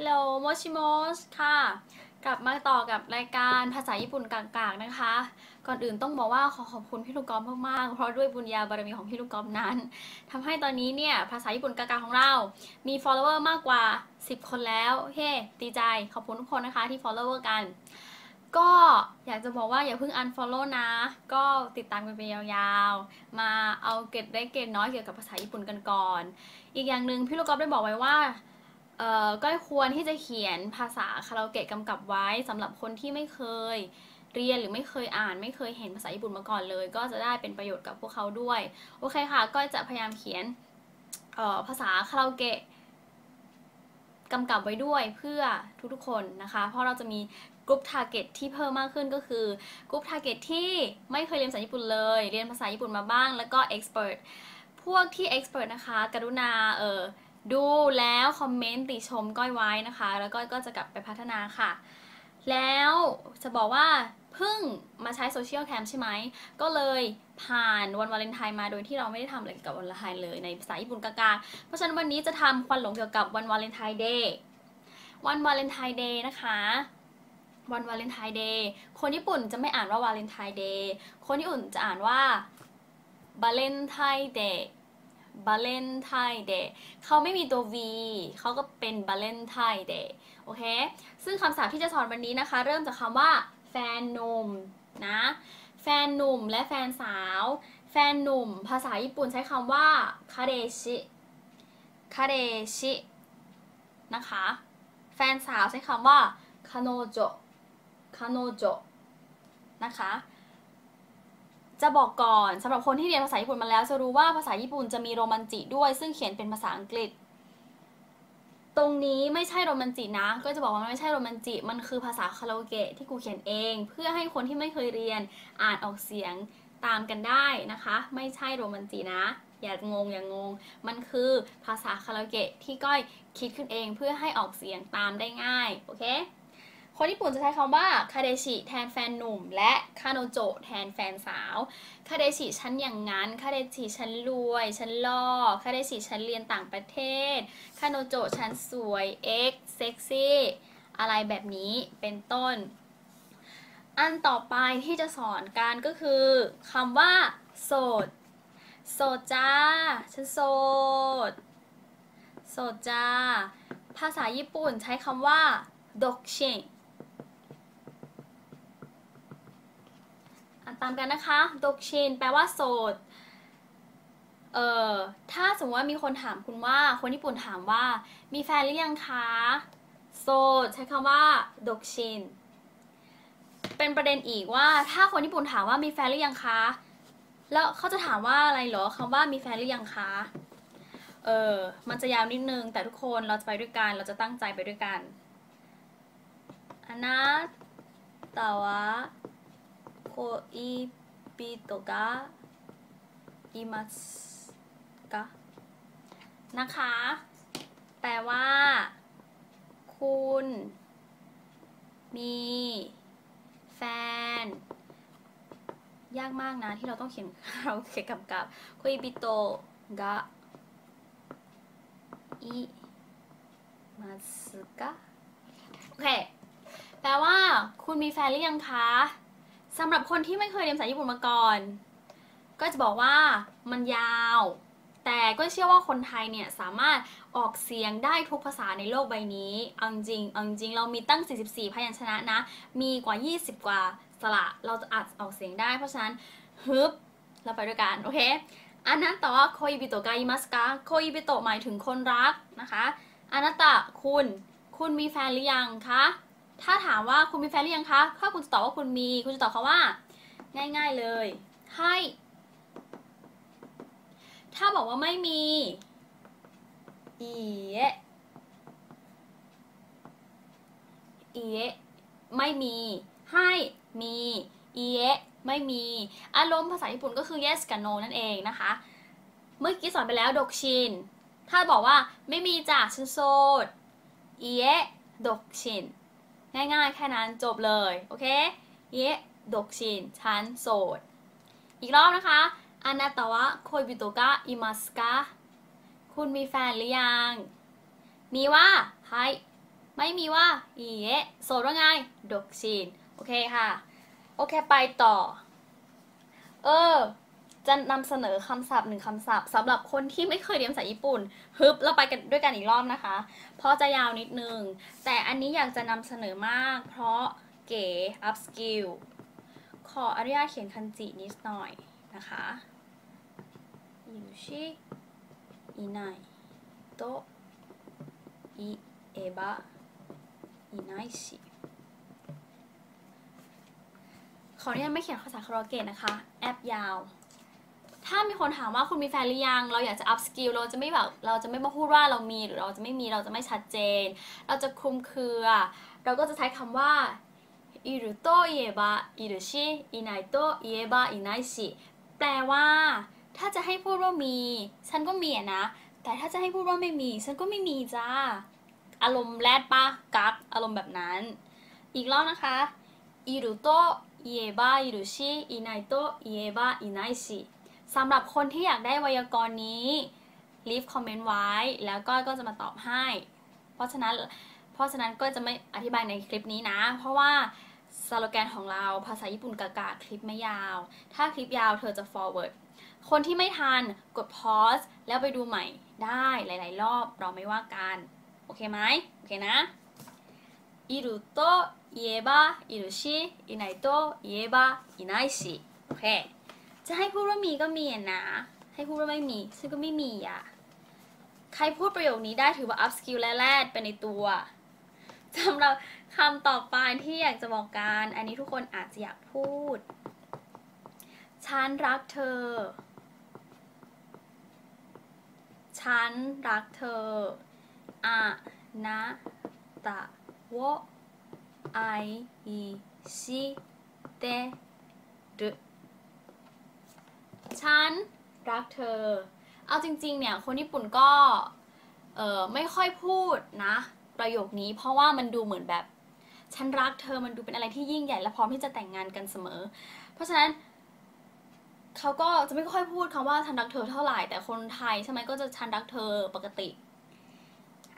Hello โมชิโมสค่ะ กลับมาต่อกับรายการภาษาญี่ปุ่นกากๆนะคะ ก่อนอื่นต้องบอกว่าขอขอบคุณพี่ลูกกอล์ฟมากๆ เพราะด้วยบุญญาบารมีของพี่ลูกกอล์ฟนั้นทำให้ตอนนี้เนี่ยภาษาญี่ปุ่นกากๆของเรา มี follower มากกว่า 10 คนแล้ว เฮ้ดีใจขอบคุณทุกคนนะคะที่ follower กัน ก็อยากจะบอกว่าอย่าเพิ่ง unfollow นะ ก็ติดตามกันไปยาวๆ มาเอาเกร็ดได้เกร็ดน้อยเกี่ยวกับภาษาญี่ปุ่นกันก่อน อีกอย่างหนึ่งพี่ลูกกอล์ฟได้บอกไว้ว่า เอ่อก็ควรที่จะเขียนภาษาคาราโอเกะกำกับไว้สำหรับคนที่ไม่เคยเรียนหรือไม่เคยอ่าน ไม่เคยเห็นภาษาญี่ปุ่นมาก่อนเลย ก็จะได้เป็นประโยชน์กับพวกเขาด้วยโอเคค่ะก็จะพยายามเขียนออภาษาคาราโอเกะกำกับไว้ด้วยเพื่อทุกๆคนนะคะ เพราะเราจะมีกลุ่มทาร์เก็ตที่เพิ่มมากขึ้นก็คือกลุ่มทาร์เก็ตที่ไม่เคยเรียนภาษาญี่ปุ่นเลย เรียนภาษาญี่ปุ่นมาบ้าง แล้วก็เอ็กซ์เพรสพวกที่เอ็กซ์เพรสนะคะ กรุณาเออ ดูแล้วคอมเมนต์ติชมก้อยไว้นะคะ แล้วก็ก็จะกลับไปพัฒนาค่ะ แล้วจะบอกว่าเพิ่งมาใช้โซเชียลแคมใช่ไหม ก็เลยผ่านวันวาเลนไทน์มาโดยที่เราไม่ได้ทำอะไรเกี่ยวกับวันวาเลนไทน์เลยในภาษาญี่ปุ่นกากาเพราะฉะนั้นวันนี้จะทำควันหลงเกี่ยวกับวันวาเลนไทน์เดย์ วันวาเลนไทน์เดย์นะคะวันวาเลนไทน์เดย์ คนญี่ปุ่นจะไม่อ่านว่าวาเลนไทน์เดย์ คนญี่ปุ่นจะอ่านว่าบาเลนไทน์เดย์ บาเลนไทเดย์เขาไม่มีตัว V เขาก็เป็นบาเลนไทเดย์โอเค ซึ่งคำศัพท์ที่จะสอนวันนี้นะคะ เริ่มจากคำว่า แฟนหนุ่มนะ แฟนหนุ่มและแฟนสาว แฟนหนุ่ม ภาษาญี่ปุ่นใช้คำว่าคาเดชิคาเดชินะคะ แฟนสาวใช้คำว่าคาโนโจคาโนโจนะคะ จะบอกก่อนสำหรับคนที่เรียนภาษาญี่ปุ่นมาแล้ว จะรู้ว่าภาษาญี่ปุ่นจะมีโรมันจิด้วย ซึ่งเขียนเป็นภาษาอังกฤษ ตรงนี้ไม่ใช่โรมันจินะ ก็จะบอกว่ามันไม่ใช่โรมันจิ มันคือภาษาคาราโอเกะที่กูเขียนเอง เพื่อให้คนที่ไม่เคยเรียนอ่านออกเสียงตามกันได้นะคะ ไม่ใช่โรมันจินะอย่างงอย่างงง มันคือภาษาคาราโอเกะที่ก้อยคิดขึ้นเองเพื่อให้ออกเสียงตามได้ง่าย โอเค คนญี่ปุ่นจะใช้คำว่าคาเดชิแทนแฟนหนุ่ม และคาโนโจแทนแฟนสาวคาเดชิฉันอย่างนั้นคาเดชิฉันรวยฉันหล่อคาเดชิฉันเรียนต่างประเทศคาโนโจฉันสวยเอ็กเซ็กซี่อะไรแบบนี้เป็นต้น อันต่อไปที่จะสอนกันก็คือคำว่า โสด โสดจ้า ฉันโสด โสดจ้า ภาษาญี่ปุ่นใช้คำว่าดกเชงอ่าน ตามกันนะคะดกชินแปลว่าโสด เอ่อ ถ้าสมมติว่ามีคนถามคุณว่า คนญี่ปุ่นถามว่า มีแฟนหรือยังคะ โสด ใช้คำว่าดกชิน เป็นประเด็นอีกว่า ถ้าคนญี่ปุ่นถามว่ามีแฟนหรือยังคะ แล้วเขาจะถามว่าอะไรเหรอคำว่ามีแฟนหรือยังคะ เออ มันจะยาวนิดนึง แต่ทุกคนเราจะไปด้วยกัน เราจะตั้งใจไปด้วยกันอานาตาวะ โคอิปิโตะอิมัสกะนะคะ แปลว่า คุณ มี แฟน ยากมากนะ ที่เราต้องเขียนเราเขียนกับกับโคอิปิโตกะอิมัสกะโอเค แปลว่า คุณมีแฟนหรือยังคะ สำหรับคนที่ไม่เคยเรียนภาษาญี่ปุ่นมาก่อน ก็จะบอกว่ามันยาว แต่ก็เชื่อว่าคนไทยเนี่ยสามารถออกเสียงได้ทุกภาษาในโลกใบนี้เอาจริงเอาจริงเรามีตั้ง 44 พยัญชนะนะ มีกว่า 20 กว่าสระเราจะอัดออกเสียงได้ เพราะฉะนั้นฮึบเราไปด้วยกัน โอเค อันนั้นต่อว่าโคอิบิโตะกาอิมัสกะโคอิบิโตะหมายถึงคนรักนะคะอานาตะคุณ คุณมีแฟนหรือยังคะ ถ้าถามว่าคุณมีแฟนหรือยังคะ ถ้าคุณจะตอบว่าคุณมี คุณจะตอบเขาว่า ง่าย ๆเลย ให้ ถ้าบอกว่าไม่มี อีเอะอีเอะไม่มี ให้ มีอีเอะไม่มี อารมณ์ภาษาญี่ปุ่นก็คือ yes กับ no นั่นเองนะคะ เมื่อกี้สอนไปแล้วดกชิน ถ้าบอกว่าไม่มีจ้ะฉันโสดอีเอะดกชิน ง่ายๆ แค่นั้นจบเลย โอเคเยะดกชินฉันโสด อีกรอบนะคะอานาตาวะโคยบิโตกะอิมัสกะคุณมีแฟนหรือยัง มีว่าไฮไม่มีว่าอีเอะโสดว่าไง ดกชิน โอเคค่ะ โอเคไปต่อ เออ จะนำเสนอคำศัพท์หนึ่งคำศัพท์สำหรับคนที่ไม่เคยเรียนภาษาญี่ปุ่นฮึบเราไปกันด้วยกันอีกรอบนะคะ เพราะจะยาวนิดนึง แต่อันนี้อยากจะนำเสนอมาก เพราะเก๋อัพสกิลขออนุญาตเขียนคันจินิดหน่อยนะคะอยู่ชิอินายโตอิเอบะอินายชิขออนุญาตไม่เขียนภาษาคาราโอเกะนะคะ แอปยาว ถ้ามีคนถามว่าคุณมีแฟนหรือยัง เราอยากจะอัพสกิลเราจะไม่แบบเราจะไม่มาพูดว่าเรามีหรือเราจะไม่มีเราจะไม่ชัดเจน เราจะคลุมเครือ เราก็จะใช้คำว่าอิรุโตเอบะอิรุชิอินายโตเอบะอินายชิแปลว่า ถ้าจะให้พูดว่ามี ฉันก็มีนะ แต่ถ้าจะให้พูดว่าไม่มี ฉันก็ไม่มีจ้า อารมณ์แรดปะกักอารมณ์แบบนั้น อีกรอบนะคะอิรุโตเอบะอิรุชิอินายโตเอบะอินายชิ สำหรับคนที่อยากได้ไวยากรณ์นี้ leave comment ไว้ แล้วก็ก็จะมาตอบให้ เพราะฉะนั้น เพราะฉะนั้นก็จะไม่อธิบายในคลิปนี้นะ เพราะว่าสโลแกนของเราภาษาญี่ปุ่นกากาคลิปไม่ยาว ถ้าคลิปยาวเธอจะ forward คนที่ไม่ทันกด pause แล้วไปดูใหม่ได้หลาย ๆ รอบเราไม่ว่ากัน โอเคไหมโอเคนะいると言えばいるしいないと言えばいないしโอเค จะให้พูดว่ามีก็มีนะ ให้พูดว่าไม่มี ซึ่งก็ไม่มีอะ ใครพูดประโยคนี้ได้ถือว่า up skill และแรดไปในตัวสำหรับคำต่อไปที่อยากจะบอกกัน อันนี้ทุกคนอาจจะอยากพูด ฉันรักเธอ ฉันรักเธออะนะตะโวไอชิเตร ฉันรักเธอ เอาจริงๆเนี่ยคนญี่ปุ่นก็เออไม่ค่อยพูดนะ ประโยคนี้เพราะว่ามันดูเหมือนแบบ ฉันรักเธอมันดูเป็นอะไรที่ยิ่งใหญ่และพร้อมที่จะแต่งงานกันเสมอ เพราะฉะนั้นเขาก็จะไม่ค่อยพูดคำว่าฉันรักเธอเท่าไหร่แต่คนไทยใช่ไหมก็จะฉันรักเธอปกติ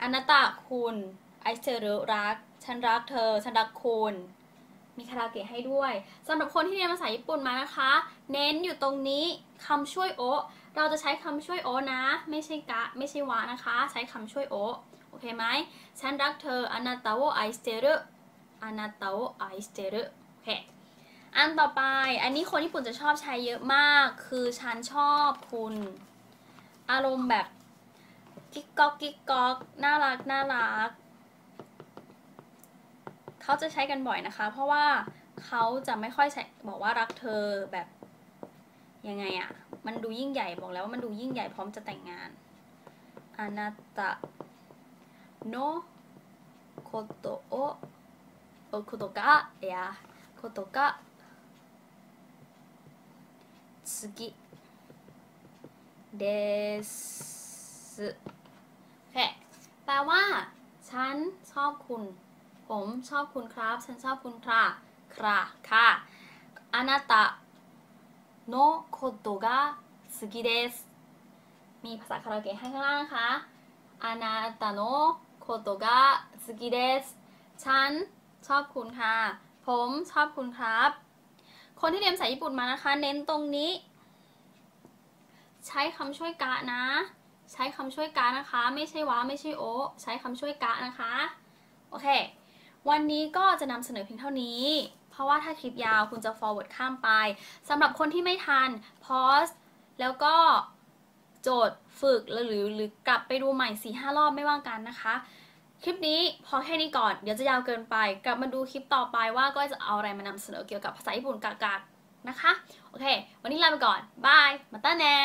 อนาตะคุณไอเซอร์รัก ฉันรักเธอ ฉันรักคุณ มีคาราเกะให้ด้วยสำหรับคนที่เรียนภาษาญี่ปุ่นมานะคะ เน้นอยู่ตรงนี้คำช่วยโอเราจะใช้คำช่วยโอนะ ไม่ใช่กะ ไม่ใช่วะนะคะ ใช้คำช่วยโอโอเคไหมฉันรักเธออนาตะโอไอสเตอร์อนาตะโอไอสเตอร์โอเคอันต่อไป อันนี้คนญี่ปุ่นจะชอบใช้เยอะมาก คือฉันชอบคุณ อารมณ์แบบกิ๊กก๊อกกิ๊กก๊อกน่ารักน่ารัก เขาจะใช้กันบ่อยนะคะ เพราะว่าเขาจะไม่ค่อยใช้บอกว่ารักเธอแบบยังไงอะ่ะ มันดูยิ่งใหญ่บอกแล้วว่ามันดูยิ่งใหญ่พร้อมจะแต่งงานอานาตะโนโคโตโอโอโคโตกะเอยะโคโตกะสุกิเดสแค่แปลว่า ฉันชอบคุณ ผมชอบคุณครับ ฉันชอบคุณค่ะค่ะค่ะあなたのことが好きですมีภาษาคาราโอเกะให้ข้างล่างนะคะあなたのことが好きですฉันชอบคุณค่ะ ผมชอบคุณครับ คนที่เรียนภาษาญี่ปุ่นมานะคะ เน้นตรงนี้ ใช้คำช่วยกะนะ ใช้คำช่วยกะนะคะ ไม่ใช่ว้าไม่ใช่โอใช้คำช่วยกะนะคะ โอเค วันนี้ก็จะนำเสนอเพียงเท่านี้ เพราะว่าถ้าคลิปยาวคุณจะ forward ข้ามไปสำหรับคนที่ไม่ทัน pause แล้วก็โจทย์ฝึกหรือหรือกลับไปดูใหม่4ีหรอบไม่ว่ากันนะคะ คลิปนี้พอแค่นี้ก่อนเดี๋ยวจะยาวเกินไป กลับมาดูคลิปต่อไปว่าก็จะเอาอะไรมานำเสนอเกี่ยวกับภาษาญี่ปุ่นกากๆนะคะ โอเค วันนี้ลาไปก่อนบายมาต้าแน่